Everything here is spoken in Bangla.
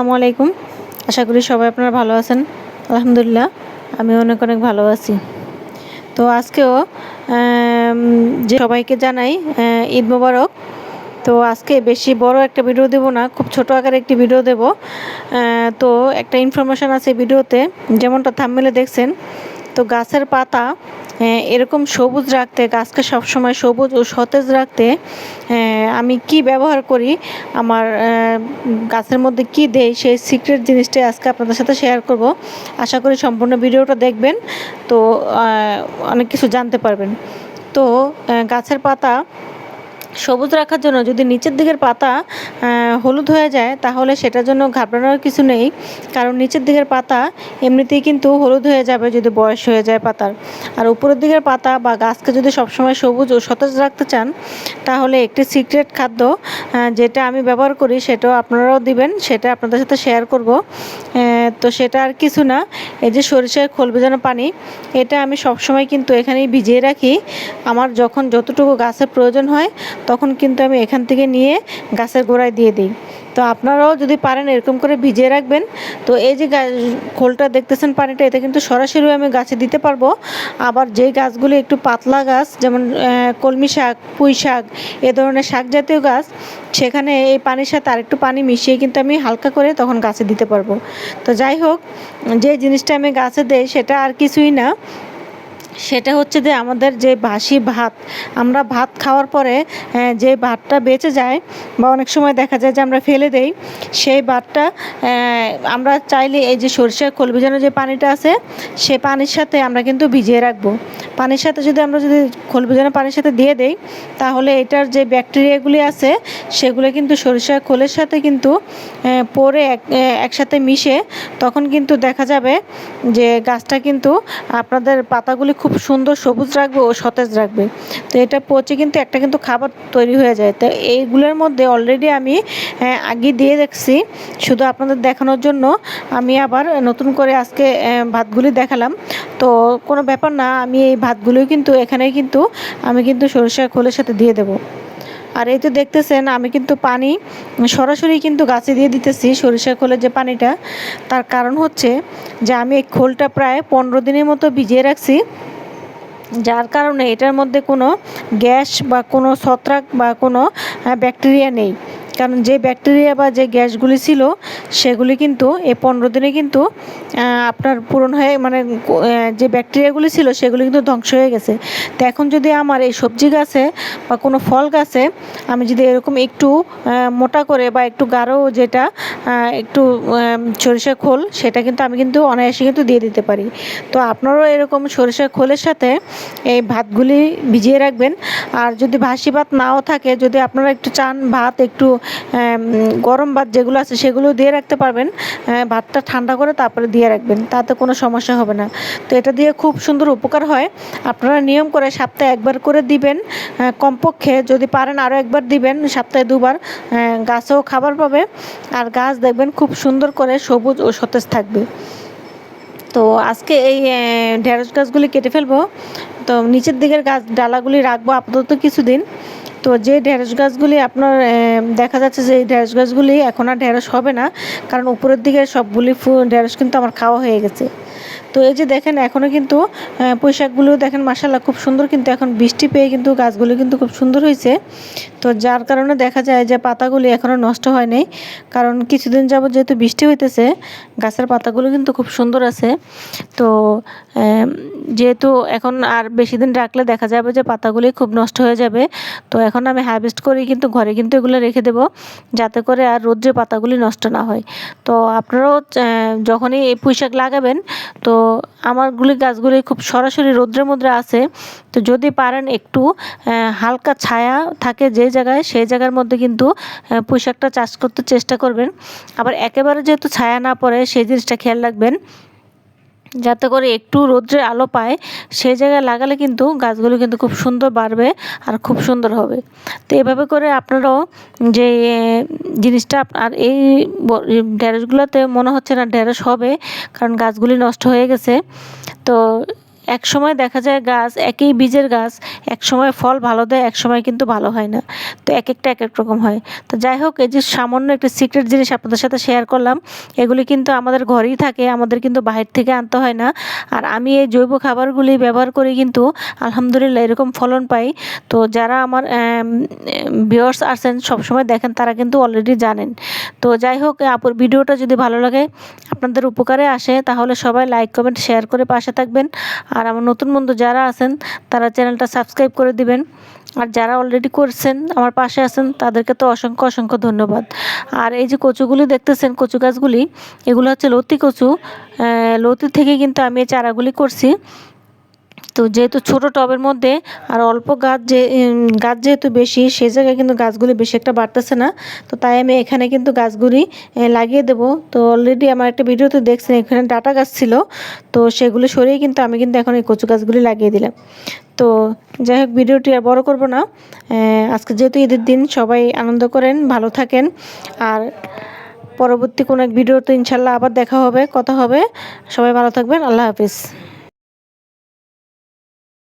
আসসালামু আলাইকুম। আশা করি সবাই আপনারা ভালো আছেন। আলহামদুলিল্লাহ আমি অনেক অনেক ভালো আছি। তো আজকেও যে সবাইকে জানাই ঈদ মোবারক। তো আজকে বেশি বড় একটা ভিডিও দেব না, খুব ছোট আকারে একটি ভিডিও দেব। তো একটা ইনফরমেশান আছে ভিডিওতে, যেমনটা থামমেলে দেখছেন তো গাছের পাতা এরকম সবুজ রাখতে, গাছকে সবসময় সবুজ ও সতেজ রাখতে আমি কি ব্যবহার করি, আমার গাছের মধ্যে কি দেই, সেই সিক্রেট জিনিসটাই আজকে আপনাদের সাথে শেয়ার করব। আশা করি সম্পূর্ণ ভিডিওটা দেখবেন, তো অনেক কিছু জানতে পারবেন। তো গাছের পাতা সবুজ রাখার জন্য যদি নিচের দিকের পাতা হলুদ হয়ে যায়, তাহলে সেটার জন্য ঘাবড়ানোর কিছু নেই। কারণ নিচের দিকের পাতা এমনিতেই কিন্তু হলুদ হয়ে যাবে যদি বয়স হয়ে যায় পাতার। আর উপরের দিকের পাতা বা গাছকে যদি সবসময় সবুজ ও সতেজ রাখতে চান, তাহলে একটি সিক্রেট খাদ্য যেটা আমি ব্যবহার করি, সেটাও আপনারাও দিবেন, সেটা আপনাদের সাথে শেয়ার করব। তো সেটা আর কিছু না, এই যে সরিষার খোল পানি, এটা আমি সবসময় কিন্তু এখানেই ভিজিয়ে রাখি। আমার যখন যতটুকু গাছের প্রয়োজন হয় তখন কিন্তু আমি এখান থেকে নিয়ে গাছের গোড়ায় দিয়ে দিই। তো আপনারাও যদি পারেন এরকম করে ভিজিয়ে রাখবেন। তো এই যে খোলটা দেখতেছেন পানিটা, এটা কিন্তু সরাসরি আমি গাছে দিতে পারব। আবার যেই গাছগুলি একটু পাতলা গাছ, যেমন কলমি শাক, পুঁই শাক, এ ধরনের শাক জাতীয় গাছ, সেখানে এই পানির সাথে আরেকটু পানি মিশিয়ে কিন্তু আমি হালকা করে তখন গাছে দিতে পারব। তো যাই হোক, যে জিনিসটা আমি গাছে দেই সেটা আর কিছুই না। সেটা হচ্ছে যে আমাদের যে বাসি ভাত, আমরা ভাত খাওয়ার পরে যে ভাতটা বেঁচে যায় বা অনেক সময় দেখা যায় যে আমরা ফেলে দেই, সেই ভাতটা আমরা চাইলে এই যে সরিষার খোল ভিজানো যে পানিটা আছে, সে পানির সাথে আমরা কিন্তু ভিজিয়ে রাখব। পানির সাথে যদি আমরা যদি খোল ভিজানো পানির সাথে দিয়ে দেই, তাহলে এটার যে ব্যাকটেরিয়াগুলি আছে, সেগুলো কিন্তু সরিষার খোলের সাথে কিন্তু পরে এক একসাথে মিশে, তখন কিন্তু দেখা যাবে যে গাছটা কিন্তু আপনাদের পাতাগুলি খুব সুন্দর সবুজ রাখবে ও সতেজ রাখবে। তো এটা পচে কিন্তু একটা কিন্তু খাবার তৈরি হয়ে যায়। তো এইগুলোর মধ্যে অলরেডি আমি আগে দিয়ে দেখছি। শুধু আপনাদের দেখানোর জন্য আমি আবার নতুন করে আজকে ভাতগুলি দেখালাম। তো কোনো ব্যাপার না, আমি এই ভাতগুলোই কিন্তু এখানে কিন্তু আমি কিন্তু সরিষার খোলের সাথে দিয়ে দেবো। আর এই তো দেখতেছেন, আমি কিন্তু পানি সরাসরি কিন্তু গাছে দিয়ে দিতেছি সরিষার খোলের যে পানিটা। তার কারণ হচ্ছে যে আমি এই খোলটা প্রায় পনেরো দিনের মতো ভিজিয়ে রাখছি। যার কারণে এটার মধ্যে কোনো গ্যাস বা কোনো ছত্রাক বা কোনো ব্যাকটেরিয়া নেই। কারণ যে ব্যাকটেরিয়া বা যে গ্যাসগুলি ছিল, সেগুলি কিন্তু এই পনেরো দিনে কিন্তু আপনার পূরণ হয়ে মানে যে ব্যাকটেরিয়াগুলি ছিল, সেগুলি কিন্তু ধ্বংস হয়ে গেছে। তো এখন যদি আমার এই সবজি গাছে বা কোনো ফল গাছে, আমি যদি এরকম একটু মোটা করে বা একটু গাঢ় যেটা একটু সরিষা খোল, সেটা কিন্তু আমি কিন্তু অনায়াসে কিন্তু দিয়ে দিতে পারি। তো আপনারাও এরকম সরিষা খোলের সাথে এই ভাতগুলি ভিজিয়ে রাখবেন। আর যদি ভাসি ভাত নাও থাকে, যদি আপনারা একটু চান ভাত, একটু গরম ভাত যেগুলো আছে সেগুলো দিয়ে রাখতে পারবেন। ভাতটা ঠান্ডা করে তারপরে দিয়ে রাখবেন, তাতে কোনো সমস্যা হবে না। তো এটা দিয়ে খুব সুন্দর উপকার হয়। আপনারা নিয়ম করে সপ্তাহে একবার করে দিবেন। কমপক্ষে যদি পারেন আরও একবার দিবেন, সপ্তাহে দুবার। গাছেও খাবার পাবে আর গাছ দেখবেন খুব সুন্দর করে সবুজ ও সতেজ থাকবে। তো আজকে এই ঢেঁড়স গাছগুলি কেটে ফেলব। তো নিচের দিকের গাছ ডালাগুলি রাখব আপাতত কিছুদিন। তো যে ঢেঁড়স গাছগুলি আপনার দেখা যাচ্ছে যে এই ঢেঁড়স গাছগুলি এখন আর ঢেঁড়স হবে না, কারণ উপরের দিকে সবগুলি ফুল ঢেঁড়স কিন্তু আমার খাওয়া হয়ে গেছে। তো এই যে দেখেন এখনও কিন্তু আহ, পুঁই শাকগুলো দেখেন মাসাল্লাহ খুব সুন্দর কিন্তু এখন বৃষ্টি পেয়ে কিন্তু গাছগুলো কিন্তু খুব সুন্দর হয়েছে। তো যার কারণে দেখা যায় যে পাতাগুলি এখনও নষ্ট হয় নাই। কারণ কিছুদিন যাবত যেহেতু বৃষ্টি হইতেছে গাছের পাতাগুলো কিন্তু খুব সুন্দর আছে। তো যেহেতু এখন আর বেশি দিন রাখলে দেখা যাবে যে পাতাগুলি খুব নষ্ট হয়ে যাবে। তো এখন আমি হারভেস্ট করি কিন্তু ঘরে কিন্তু এগুলো রেখে দেবো যাতে করে আর রোদ্রে পাতাগুলি নষ্ট না হয়। তো আপনারাও যখনই এই পুঁই শাক লাগাবেন তো আমারগুলি গাছগুলি খুব সরাসরি রোদ্রের মধ্যে আছে। তো যদি পারেন একটু হালকা ছায়া থাকে যে জায়গায়, সেই জায়গার মধ্যে কিন্তু পোশাকটা চাষ করতে চেষ্টা করবেন। আবার একেবারে যেহেতু ছায়া না পড়ে, সেই জিনিসটা খেয়াল রাখবেন। যাতে করে একটু রোদ্রে আলো পায় সেই জায়গায় লাগালে কিন্তু গাছগুলো কিন্তু খুব সুন্দর বাড়বে আর খুব সুন্দর হবে। তো এভাবে করে আপনারাও যে জিনিসটা আর এই ঢ্যাঁড়সগুলোতে মনে হচ্ছে না ঢ্যাঁড়স হবে, কারণ গাছগুলি নষ্ট হয়ে গেছে। তো এক সময় দেখা যায় গাছ, একই বীজের গাছ এক সময় ফল ভালো দেয় এক সময় কিন্তু ভালো হয় না। তো এক একটা এক এক রকম হয়। তো যাই হোক, এই যে সামান্য একটা সিক্রেট জিনিস আপনাদের সাথে শেয়ার করলাম, এগুলি কিন্তু আমাদের ঘরেই থাকে, আমাদের কিন্তু বাহির থেকে আনতে হয় না। আর আমি এই জৈব খাবারগুলি ব্যবহার করে কিন্তু আলহামদুলিল্লাহ এরকম ফলন পাই। তো যারা আমার ভিউয়ার্স আছেন, সবসময় দেখেন, তারা কিন্তু অলরেডি জানেন। তো যাই হোক, আপুর ভিডিওটা যদি ভালো লাগে, আপনাদের উপকারে আসে, তাহলে সবাই লাইক কমেন্ট শেয়ার করে পাশে থাকবেন। আর আমার নতুন বন্ধু যারা আছেন, তারা চ্যানেলটা সাবস্ক্রাইব করে দিবেন। আর যারা অলরেডি করছেন, আমার পাশে আছেন, তাদেরকে তো অসংখ্য অসংখ্য ধন্যবাদ। আর এই যে কচুগুলি দেখতেছেন, কচু গাছগুলি, এগুলো হচ্ছে লতি কচু। লতি থেকে কিন্তু আমি এই চারাগুলি করছি। তো যেহেতু ছোট টবের মধ্যে আর অল্প গাছ যে গাছ যেহেতু বেশি, সে জায়গায় কিন্তু গাছগুলি বেশি একটা বাড়তেছে না। তো তাই আমি এখানে কিন্তু গাছগুলি লাগিয়ে দেবো। তো অলরেডি আমার একটা ভিডিওতে দেখছেন, এখানে ডাটা গাছ ছিল। তো সেগুলো সরিয়ে কিন্তু আমি কিন্তু এখন এই কচু গাছগুলি লাগিয়ে দিলাম। তো যাই হোক, ভিডিওটি আর বড় করব না। আজকে যেহেতু ঈদের দিন, সবাই আনন্দ করেন, ভালো থাকেন। আর পরবর্তী কোনো এক ভিডিওতে ইনশাল্লাহ আবার দেখা হবে, কথা হবে। সবাই ভালো থাকবেন, আল্লাহ হাফিজ।